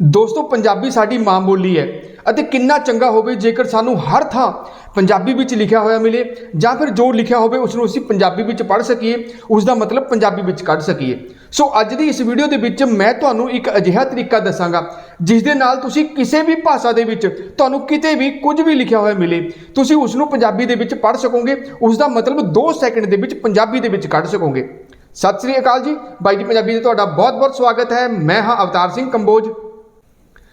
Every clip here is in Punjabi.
ਦੋਸਤੋ, ਪੰਜਾਬੀ ਸਾਡੀ ਮਾਂ ਬੋਲੀ ਹੈ ਅਤੇ ਕਿੰਨਾ ਚੰਗਾ ਹੋਵੇ ਜੇਕਰ ਸਾਨੂੰ ਹਰ ਥਾਂ ਪੰਜਾਬੀ ਵਿੱਚ ਲਿਖਿਆ ਹੋਇਆ ਮਿਲੇ ਜਾਂ ਫਿਰ ਜੋ ਲਿਖਿਆ ਹੋਵੇ ਉਸ ਨੂੰ ਅਸੀਂ ਪੰਜਾਬੀ ਵਿੱਚ ਪੜ੍ਹ ਸਕੀਏ ਉਸ ਦਾ ਮਤਲਬ ਪੰਜਾਬੀ ਵਿੱਚ ਕੱਢ ਸਕੀਏ। ਸੋ ਅੱਜ ਦੀ ਇਸ ਵੀਡੀਓ ਦੇ ਵਿੱਚ ਮੈਂ ਤੁਹਾਨੂੰ ਇੱਕ ਅਜਿਹਾ ਤਰੀਕਾ ਦੱਸਾਂਗਾ, ਜਿਸ ਦੇ ਨਾਲ ਤੁਸੀਂ ਕਿਸੇ ਵੀ ਭਾਸ਼ਾ ਦੇ ਵਿੱਚ ਤੁਹਾਨੂੰ ਕਿਤੇ ਵੀ ਕੁਝ ਵੀ ਲਿਖਿਆ ਹੋਇਆ ਮਿਲੇ, ਤੁਸੀਂ ਉਸ ਨੂੰ ਪੰਜਾਬੀ ਦੇ ਵਿੱਚ ਪੜ੍ਹ ਸਕੋਗੇ ਉਸ ਦਾ ਮਤਲਬ 2 ਸੈਕਿੰਡ ਦੇ ਵਿੱਚ ਪੰਜਾਬੀ ਦੇ ਵਿੱਚ ਕੱਢ ਸਕੋਗੇ। ਸਤਿ ਸ੍ਰੀ ਅਕਾਲ ਜੀ, ਬਾਈ ਜੀ ਪੰਜਾਬੀ ਦੇ ਤੁਹਾਡਾ ਬਹੁਤ-ਬਹੁਤ ਸਵਾਗਤ ਹੈ, ਮੈਂ ਹਾਂ ਅਵਤਾਰ ਸਿੰਘ ਕੰਬੋਜ।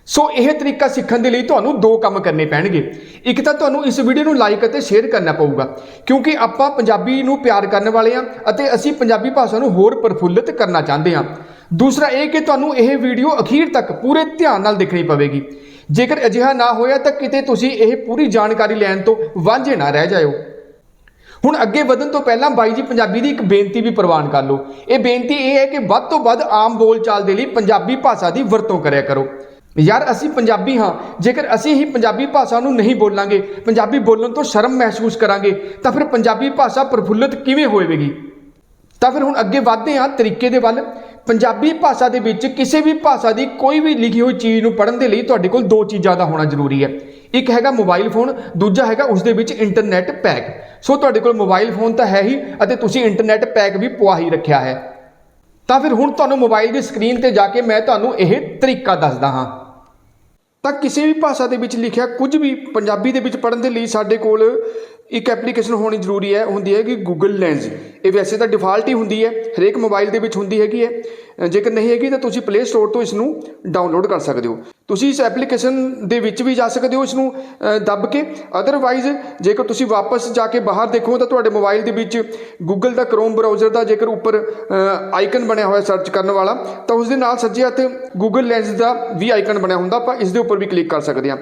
ਸੋ ਇਹ ਤਰੀਕਾ ਸਿੱਖਣ ਦੇ ਲਈ ਤੁਹਾਨੂੰ ਦੋ ਕੰਮ ਕਰਨੇ ਪੈਣਗੇ। ਇੱਕ ਤਾਂ ਤੁਹਾਨੂੰ ਇਸ ਵੀਡੀਓ ਨੂੰ ਲਾਈਕ ਅਤੇ ਸ਼ੇਅਰ ਕਰਨਾ ਪਊਗਾ, ਕਿਉਂਕਿ ਆਪਾਂ ਪੰਜਾਬੀ ਨੂੰ ਪਿਆਰ ਕਰਨ ਵਾਲੇ ਹਾਂ ਅਤੇ ਅਸੀਂ ਪੰਜਾਬੀ ਭਾਸ਼ਾ ਨੂੰ ਹੋਰ ਪ੍ਰਫੁੱਲਿਤ ਕਰਨਾ ਚਾਹੁੰਦੇ ਹਾਂ। ਦੂਸਰਾ ਇਹ ਕਿ ਤੁਹਾਨੂੰ ਇਹ ਵੀਡੀਓ ਅਖੀਰ ਤੱਕ ਪੂਰੇ ਧਿਆਨ ਨਾਲ ਦੇਖਣੀ ਪਵੇਗੀ। ਜੇਕਰ ਅਜਿਹਾ ਨਾ ਹੋਇਆ ਤਾਂ ਕਿਤੇ ਤੁਸੀਂ ਇਹ ਪੂਰੀ ਜਾਣਕਾਰੀ ਲੈਣ ਤੋਂ ਵਾਂਝੇ ਨਾ ਰਹਿ ਜਾਇਓ। ਹੁਣ ਅੱਗੇ ਵਧਣ ਤੋਂ ਪਹਿਲਾਂ ਬਾਈ ਜੀ ਪੰਜਾਬੀ ਦੀ ਇੱਕ ਬੇਨਤੀ ਵੀ ਪ੍ਰਵਾਨ ਕਰ ਲਓ। ਇਹ ਬੇਨਤੀ ਇਹ ਹੈ ਕਿ ਵੱਧ ਤੋਂ ਵੱਧ ਆਮ ਬੋਲਚਾਲ ਦੇ ਲਈ ਪੰਜਾਬੀ ਭਾਸ਼ਾ ਦੀ ਵਰਤੋਂ ਕਰਿਆ ਕਰੋ। ਯਾਰ ਅਸੀਂ ਪੰਜਾਬੀ ਹਾਂ, ਜੇਕਰ ਅਸੀਂ ਹੀ ਪੰਜਾਬੀ ਭਾਸ਼ਾ ਨੂੰ ਨਹੀਂ ਬੋਲਾਂਗੇ, ਪੰਜਾਬੀ ਬੋਲਣ ਤੋਂ ਸ਼ਰਮ ਮਹਿਸੂਸ ਕਰਾਂਗੇ, ਤਾਂ ਫਿਰ ਪੰਜਾਬੀ ਭਾਸ਼ਾ ਪ੍ਰਫੁੱਲਤ ਕਿਵੇਂ ਹੋਵੇਗੀ ਤਾਂ ਫਿਰ ਹੁਣ ਅੱਗੇ ਵਧਦੇ ਹਾਂ ਤਰੀਕੇ ਦੇ ਵੱਲ। ਪੰਜਾਬੀ ਭਾਸ਼ਾ ਦੇ ਵਿੱਚ ਕਿਸੇ ਵੀ ਭਾਸ਼ਾ ਦੀ ਕੋਈ ਵੀ ਲਿਖੀ ਹੋਈ ਚੀਜ਼ ਨੂੰ ਪੜ੍ਹਨ ਦੇ ਲਈ ਤੁਹਾਡੇ ਕੋਲ ਦੋ ਚੀਜ਼ਾਂ ਦਾ ਹੋਣਾ ਜ਼ਰੂਰੀ ਹੈ। ਇੱਕ ਹੈਗਾ ਮੋਬਾਈਲ ਫੋਨ, ਦੂਜਾ ਹੈਗਾ ਉਸ ਦੇ ਵਿੱਚ ਇੰਟਰਨੈਟ ਪੈਕ। ਸੋ ਤੁਹਾਡੇ ਕੋਲ ਮੋਬਾਈਲ ਫੋਨ ਤਾਂ ਹੈ ਹੀ ਅਤੇ ਤੁਸੀਂ ਇੰਟਰਨੈਟ ਪੈਕ ਵੀ ਪਵਾ ਹੀ ਰੱਖਿਆ ਹੈ। ਤਾਂ ਫਿਰ ਹੁਣ ਤੁਹਾਨੂੰ ਮੋਬਾਈਲ ਦੀ ਸਕਰੀਨ ਤੇ ਜਾ ਕੇ ਮੈਂ ਤੁਹਾਨੂੰ ਇਹ ਤਰੀਕਾ ਦੱਸਦਾ ਹਾਂ। ਤਾਂ ਕਿਸੇ ਵੀ ਭਾਸ਼ਾ ਦੇ ਵਿੱਚ ਲਿਖਿਆ ਕੁਝ ਵੀ ਪੰਜਾਬੀ ਦੇ ਵਿੱਚ ਪੜ੍ਹਨ ਦੇ ਲਈ ਸਾਡੇ ਕੋਲ ਇੱਕ ਐਪਲੀਕੇਸ਼ਨ ਹੋਣੀ ਜ਼ਰੂਰੀ ਹੈ, ਹੁੰਦੀ ਹੈ ਕਿ ਗੂਗਲ ਲੈਂਸ ਇਹ ਵੈਸੇ ਤਾਂ ਡਿਫਾਲਟ ਹੀ ਹੁੰਦੀ ਹੈ, ਹਰੇਕ ਮੋਬਾਈਲ ਦੇ ਵਿੱਚ ਹੁੰਦੀ ਹੈਗੀ ਹੈ। ਜੇਕਰ ਨਹੀਂ ਹੈਗੀ ਤਾਂ ਤੁਸੀਂ ਪਲੇ ਸਟੋਰ ਤੋਂ ਇਸ ਨੂੰ ਡਾਊਨਲੋਡ ਕਰ ਸਕਦੇ ਹੋ। ਤੁਸੀਂ ਇਸ ਐਪਲੀਕੇਸ਼ਨ ਦੇ ਵਿੱਚ ਵੀ ਜਾ ਸਕਦੇ ਹੋ ਇਸ ਨੂੰ ਦੱਬ ਕੇ। ਅਦਰਵਾਈਜ਼ ਜੇਕਰ ਤੁਸੀਂ ਵਾਪਸ ਜਾ ਕੇ ਬਾਹਰ ਦੇਖੋ ਤਾਂ ਤੁਹਾਡੇ ਮੋਬਾਈਲ ਦੇ ਵਿੱਚ ਗੂਗਲ ਦਾ ਕ੍ਰੋਮ ਬਰਾਊਜ਼ਰ ਦਾ ਜੇਕਰ ਉੱਪਰ ਆਈਕਨ ਬਣਿਆ ਹੋਇਆ ਸਰਚ ਕਰਨ ਵਾਲਾ, ਤਾਂ ਉਸ ਦੇ ਨਾਲ ਸੱਜੇ ਹੱਥ ਗੂਗਲ ਲੈਂਸ ਦਾ ਵੀ ਆਈਕਨ ਬਣਿਆ ਹੁੰਦਾ। ਆਪਾਂ ਇਸ ਦੇ ਉੱਪਰ ਵੀ ਕਲਿੱਕ ਕਰ ਸਕਦੇ ਹਾਂ।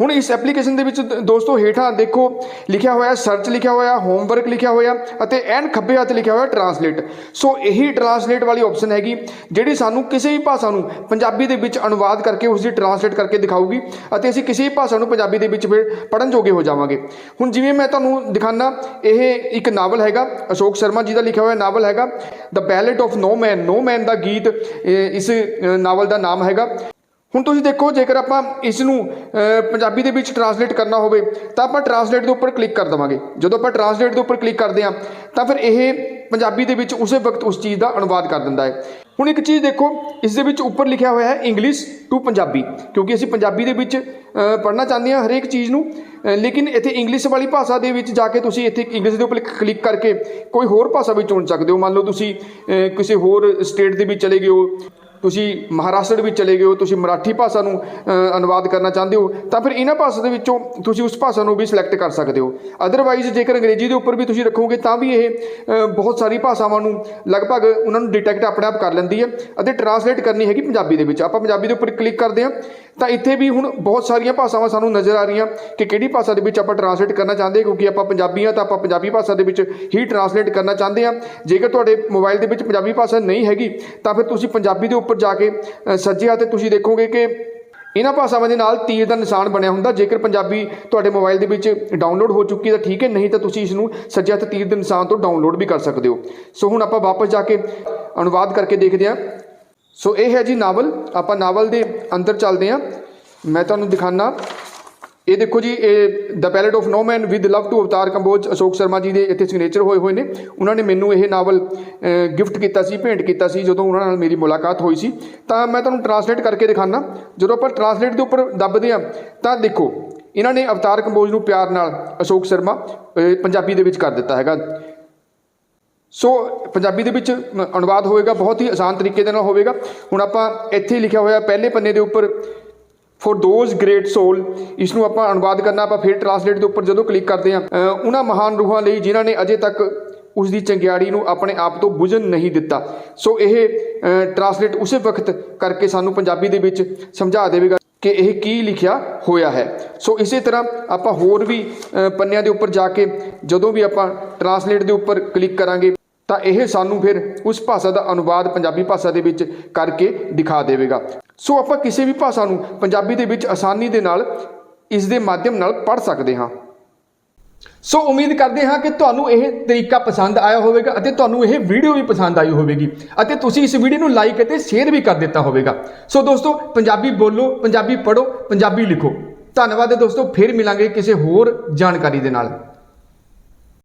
ਹੁਣ ਇਸ ਐਪਲੀਕੇਸ਼ਨ ਦੇ ਵਿੱਚ ਦੋਸਤੋ ਹੇਠਾਂ ਦੇਖੋ, ਲਿਖਿਆ ਹੋਇਆ ਸਰਚ ਲਿਖਿਆ ਹੋਇਆ ਹੋਮਵਰਕ ਲਿਖਿਆ ਹੋਇਆ ਅਤੇ ਐਨ ਖੱਬੇ ਹੱਥ ਲਿਖਿਆ ਹੋਇਆ ਟਰਾਂਸਲੇਟ ਸੋ ਇਹੀ ਟਰਾਂਸਲੇਟ ਵਾਲੀ ਆਪਸ਼ਨ ਹੈਗੀ, ਜਿਹੜੀ ਸਾਨੂੰ ਕਿਸੇ ਵੀ ਭਾਸ਼ਾ ਨੂੰ ਪੰਜਾਬੀ ਦੇ ਵਿੱਚ ਅਨੁਵਾਦ ਕਰਕੇ ਉਸ ਦੀ ਟਰਾਂਸਲੇਟ ਕਰਕੇ ਦਿਖਾਊਗੀ ਅਤੇ ਅਸੀਂ ਕਿਸੇ ਵੀ ਭਾਸ਼ਾ ਨੂੰ ਪੰਜਾਬੀ ਦੇ ਵਿੱਚ ਫਿਰ ਪੜਨ ਜੋਗੇ ਹੋ ਜਾਵਾਂਗੇ। ਹੁਣ ਜਿਵੇਂ ਮੈਂ ਤੁਹਾਨੂੰ ਦਿਖਾਣਾ ਇਹ ਇੱਕ ਨਾਵਲ ਹੈਗਾ, ਅਸ਼ੋਕ ਸ਼ਰਮਾ ਜੀ ਦਾ ਲਿਖਿਆ ਹੋਇਆ ਨਾਵਲ ਹੈਗਾ ਦ ਬੈਲਟ ਆਫ ਨੋ ਮੈਨ ਨੋ ਮੈਨ ਦਾ ਗੀਤ ਇਸ ਨਾਵਲ ਦਾ ਨਾਮ ਹੈਗਾ। ਹੁਣ ਤੁਸੀਂ ਦੇਖੋ, ਜੇਕਰ ਆਪਾਂ ਇਸ ਨੂੰ ਪੰਜਾਬੀ ਦੇ ਵਿੱਚ ਟਰਾਂਸਲੇਟ ਕਰਨਾ ਹੋਵੇ, ਤਾਂ ਆਪਾਂ ਟਰਾਂਸਲੇਟ ਦੇ ਉੱਪਰ ਕਲਿੱਕ ਕਰ ਦਵਾਂਗੇ। ਜਦੋਂ ਆਪਾਂ ਟਰਾਂਸਲੇਟ ਦੇ ਉੱਪਰ ਕਲਿੱਕ ਕਰਦੇ ਹਾਂ, ਤਾਂ ਫਿਰ ਇਹ ਪੰਜਾਬੀ ਦੇ ਵਿੱਚ ਉਸੇ ਵਕਤ ਉਸ ਚੀਜ਼ ਦਾ ਅਨੁਵਾਦ ਕਰ ਦਿੰਦਾ ਹੈ। ਹੁਣ ਇੱਕ ਚੀਜ਼ ਦੇਖੋ, ਇਸ ਦੇ ਵਿੱਚ ਉੱਪਰ ਲਿਖਿਆ ਹੋਇਆ ਹੈ ਇੰਗਲਿਸ਼ ਟੂ ਪੰਜਾਬੀ, ਕਿਉਂਕਿ ਅਸੀਂ ਪੰਜਾਬੀ ਦੇ ਵਿੱਚ ਪੜ੍ਹਨਾ ਚਾਹੁੰਦੇ ਹਾਂ ਹਰੇਕ ਚੀਜ਼ ਨੂੰ ਲੇਕਿਨ ਇੱਥੇ ਇੰਗਲਿਸ਼ ਵਾਲੀ ਭਾਸ਼ਾ ਦੇ ਵਿੱਚ ਜਾ ਕੇ ਤੁਸੀਂ ਇੱਥੇ ਇੰਗਲਿਸ਼ ਦੇ ਉੱਪਰ ਕਲਿੱਕ ਕਰਕੇ ਕੋਈ ਹੋਰ ਭਾਸ਼ਾ ਵੀ ਚੁਣ ਸਕਦੇ ਹੋ। ਮੰਨ ਲਓ ਤੁਸੀਂ ਕਿਸੇ ਹੋਰ ਸਟੇਟ ਦੇ ਵਿੱਚ ਚਲੇ ਗਏ ਹੋ। ਤੁਸੀਂ ਮਹਾਰਾਸ਼ਟਰ ਵਿੱਚ ਚਲੇ ਗਏ ਹੋ, ਤੁਸੀਂ ਮਰਾਠੀ ਭਾਸ਼ਾ ਨੂੰ ਅਨੁਵਾਦ ਕਰਨਾ ਚਾਹੁੰਦੇ ਹੋ, ਤਾਂ ਫਿਰ ਇਹਨਾਂ ਭਾਸ਼ਾ ਦੇ ਵਿੱਚੋਂ ਤੁਸੀਂ ਉਸ ਭਾਸ਼ਾ ਨੂੰ ਵੀ ਸਿਲੈਕਟ ਕਰ ਸਕਦੇ ਹੋ। ਅਦਰਵਾਈਜ਼ ਜੇਕਰ ਅੰਗਰੇਜ਼ੀ ਦੇ ਉੱਪਰ ਵੀ ਤੁਸੀਂ ਰੱਖੋਗੇ, ਤਾਂ ਵੀ ਇਹ ਬਹੁਤ ਸਾਰੀ ਭਾਸ਼ਾਵਾਂ ਨੂੰ ਲਗਭਗ ਉਹਨਾਂ ਨੂੰ ਡਿਟੈਕਟ ਆਪਣੇ ਆਪ ਕਰ ਲੈਂਦੀ ਹੈ ਅਤੇ ਟਰਾਂਸਲੇਟ ਕਰਨੀ ਹੈਗੀ ਪੰਜਾਬੀ ਦੇ ਵਿੱਚ। ਆਪਾਂ ਪੰਜਾਬੀ ਦੇ ਉੱਪਰ ਕਲਿੱਕ ਕਰਦੇ ਹਾਂ, ਤਾਂ ਇੱਥੇ ਵੀ ਹੁਣ ਬਹੁਤ ਸਾਰੀਆਂ ਭਾਸ਼ਾਵਾਂ ਸਾਨੂੰ ਨਜ਼ਰ ਆ ਰਹੀਆਂ ਕਿ ਕਿਹੜੀ ਭਾਸ਼ਾ ਦੇ ਵਿੱਚ ਆਪਾਂ ਟਰਾਂਸਲੇਟ ਕਰਨਾ ਚਾਹੁੰਦੇ ਕਿਉਂਕਿ ਆਪਾਂ ਪੰਜਾਬੀ ਹਾਂ ਤਾਂ ਆਪਾਂ ਪੰਜਾਬੀ ਭਾਸ਼ਾ ਦੇ ਵਿੱਚ ਹੀ ਟਰਾਂਸਲੇਟ ਕਰਨਾ ਚਾਹੁੰਦੇ ਹਾਂ। ਜੇਕਰ ਤੁਹਾਡੇ ਮੋਬਾਈਲ ਦੇ ਵਿੱਚ ਪੰਜਾਬੀ ਭਾਸ਼ਾ ਨਹੀਂ ਹੈਗੀ, ਤਾਂ ਫਿਰ ਤੁਸੀਂ ਪੰਜਾਬੀ ਦੇ ਉੱਪਰ ਜਾ ਕੇ ਅ, ਸੱਜੇ ਹੱਥ ਤੁਸੀਂ ਦੇਖੋਗੇ ਕਿ ਇਹਨਾਂ ਭਾਸ਼ਾਵਾਂ ਦੇ ਨਾਲ ਤੀਰ ਦਾ ਨਿਸ਼ਾਨ ਬਣਿਆ ਹੁੰਦਾ। ਜੇਕਰ ਪੰਜਾਬੀ ਤੁਹਾਡੇ ਮੋਬਾਈਲ ਦੇ ਵਿੱਚ ਡਾਊਨਲੋਡ ਹੋ ਚੁੱਕੀ ਤਾਂ ਠੀਕ ਹੈ ਨਹੀਂ ਤਾਂ ਤੁਸੀਂ ਇਸ ਨੂੰ ਸੱਜੇ ਹੱਥ ਤੀਰ ਦੇ ਨਿਸ਼ਾਨ ਤੋਂ ਡਾਊਨਲੋਡ ਵੀ ਕਰ ਸਕਦੇ ਹੋ। ਸੋ ਹੁਣ ਆਪਾਂ ਵਾਪਸ ਜਾ ਕੇ ਅਨੁਵਾਦ ਕਰਕੇ ਦੇਖਦੇ ਹਾਂ। ਸੋ ਇਹ ਹੈ ਜੀ ਨਾਵਲ। ਆਪਾਂ ਨਾਵਲ ਦੇ ਅੰਦਰ ਚੱਲਦੇ ਹਾਂ। ਮੈਂ ਤੁਹਾਨੂੰ ਦਿਖਾਣਾ ਇਹ ਦੇਖੋ ਜੀ, ਇਹ the palette of no man with love to Avtar Kamboj Ashok Sharma ji ਦੇ ਇੱਥੇ ਸਿਗਨੇਚਰ ਹੋਏ ਹੋਏ ਨੇ। ਉਹਨਾਂ ਨੇ ਮੈਨੂੰ ਇਹ ਨਾਵਲ ਗਿਫਟ ਕੀਤਾ ਸੀ, ਭੇਂਟ ਕੀਤਾ ਸੀ, ਜਦੋਂ ਉਹਨਾਂ ਨਾਲ ਮੇਰੀ ਮੁਲਾਕਾਤ ਹੋਈ ਸੀ। ਤਾਂ ਮੈਂ ਤੁਹਾਨੂੰ ਟਰਾਂਸਲੇਟ ਕਰਕੇ ਦਿਖਾਣਾ ਜਦੋਂ ਆਪਾਂ ਟਰਾਂਸਲੇਟ ਦੇ ਉੱਪਰ ਦੱਬਦੇ ਹਾਂ, ਤਾਂ ਦੇਖੋ, ਇਹਨਾਂ ਨੇ ਅਵਤਾਰ ਕੰਬੋਜ ਨੂੰ ਪਿਆਰ ਨਾਲ ਅਸ਼ੋਕ ਸ਼ਰਮਾ ਪੰਜਾਬੀ ਦੇ ਵਿੱਚ ਕਰ ਦਿੱਤਾ ਹੈਗਾ। ਸੋ, ਪੰਜਾਬੀ ਦੇ ਵਿੱਚ ਅਨੁਵਾਦ ਹੋਵੇਗਾ ਬਹੁਤ ਹੀ ਆਸਾਨ ਤਰੀਕੇ ਦੇ ਨਾਲ ਹੋਵੇਗਾ। ਹੁਣ ਆਪਾਂ ਇੱਥੇ ਲਿਖਿਆ ਹੋਇਆ ਪਹਿਲੇ ਪੰਨੇ ਦੇ ਉੱਪਰ ਫॉर ਦੋਜ਼ ਗ੍ਰੇਟ ਸੋਲ ਇਸ ਨੂੰ ਆਪਾਂ ਅਨੁਵਾਦ ਕਰਨਾ, ਆਪਾਂ ਫਿਰ ਟਰਾਂਸਲੇਟ ਦੇ ਉੱਪਰ ਜਦੋਂ ਕਲਿੱਕ ਕਰਦੇ ਹਾਂ ਉਹਨਾਂ ਮਹਾਨ ਰੂਹਾਂ ਲਈ ਜਿਨ੍ਹਾਂ ਨੇ ਅਜੇ ਤੱਕ ਉਸ ਦੀ ਚੰਗਿਆੜੀ ਨੂੰ ਆਪਣੇ ਆਪ ਤੋਂ ਬੁਝਣ ਨਹੀਂ ਦਿੱਤਾ। ਸੋ ਇਹ ਟਰਾਂਸਲੇਟ ਉਸੇ ਵਕਤ ਕਰਕੇ ਸਾਨੂੰ ਪੰਜਾਬੀ ਦੇ ਵਿੱਚ ਸਮਝਾ ਦੇਵੇਗਾ ਕਿ ਇਹ ਕੀ ਲਿਖਿਆ ਹੋਇਆ ਹੈ। ਸੋ ਇਸੇ ਤਰ੍ਹਾਂ ਆਪਾਂ ਹੋਰ ਵੀ ਪੰਨਿਆਂ ਦੇ ਉੱਪਰ ਜਾ ਕੇ ਜਦੋਂ ਵੀ ਆਪਾਂ ਟਰਾਂਸਲੇਟ ਦੇ ਉੱਪਰ ਕਲਿੱਕ ਕਰਾਂਗੇ, ਤਾਂ ਇਹ ਸਾਨੂੰ ਫਿਰ ਉਸ ਭਾਸ਼ਾ ਦਾ ਅਨੁਵਾਦ ਪੰਜਾਬੀ ਭਾਸ਼ਾ ਦੇ ਵਿੱਚ ਕਰਕੇ ਦਿਖਾ ਦੇਵੇਗਾ। ਸੋ ਆਪਾਂ ਕਿਸੇ ਵੀ ਭਾਸ਼ਾ ਨੂੰ ਪੰਜਾਬੀ ਦੇ ਵਿੱਚ ਆਸਾਨੀ ਦੇ ਨਾਲ ਇਸ ਦੇ ਮਾਧਿਅਮ ਨਾਲ ਪੜ੍ਹ ਸਕਦੇ ਹਾਂ। ਸੋ ਉਮੀਦ ਕਰਦੇ ਹਾਂ ਕਿ ਤੁਹਾਨੂੰ ਇਹ ਤਰੀਕਾ ਪਸੰਦ ਆਇਆ ਹੋਵੇਗਾ ਅਤੇ ਤੁਹਾਨੂੰ ਇਹ ਵੀਡੀਓ ਵੀ ਪਸੰਦ ਆਈ ਹੋਵੇਗੀ ਅਤੇ ਤੁਸੀਂ ਇਸ ਵੀਡੀਓ ਨੂੰ ਲਾਈਕ ਅਤੇ ਸ਼ੇਅਰ ਵੀ ਕਰ ਦਿੱਤਾ ਹੋਵੇਗਾ। ਸੋ ਦੋਸਤੋ, ਪੰਜਾਬੀ ਬੋਲੋ, ਪੰਜਾਬੀ ਪੜ੍ਹੋ, ਪੰਜਾਬੀ ਲਿਖੋ। ਧੰਨਵਾਦ ਦੋਸਤੋ, ਫਿਰ ਮਿਲਾਂਗੇ ਕਿਸੇ ਹੋਰ ਜਾਣਕਾਰੀ ਦੇ ਨਾਲ।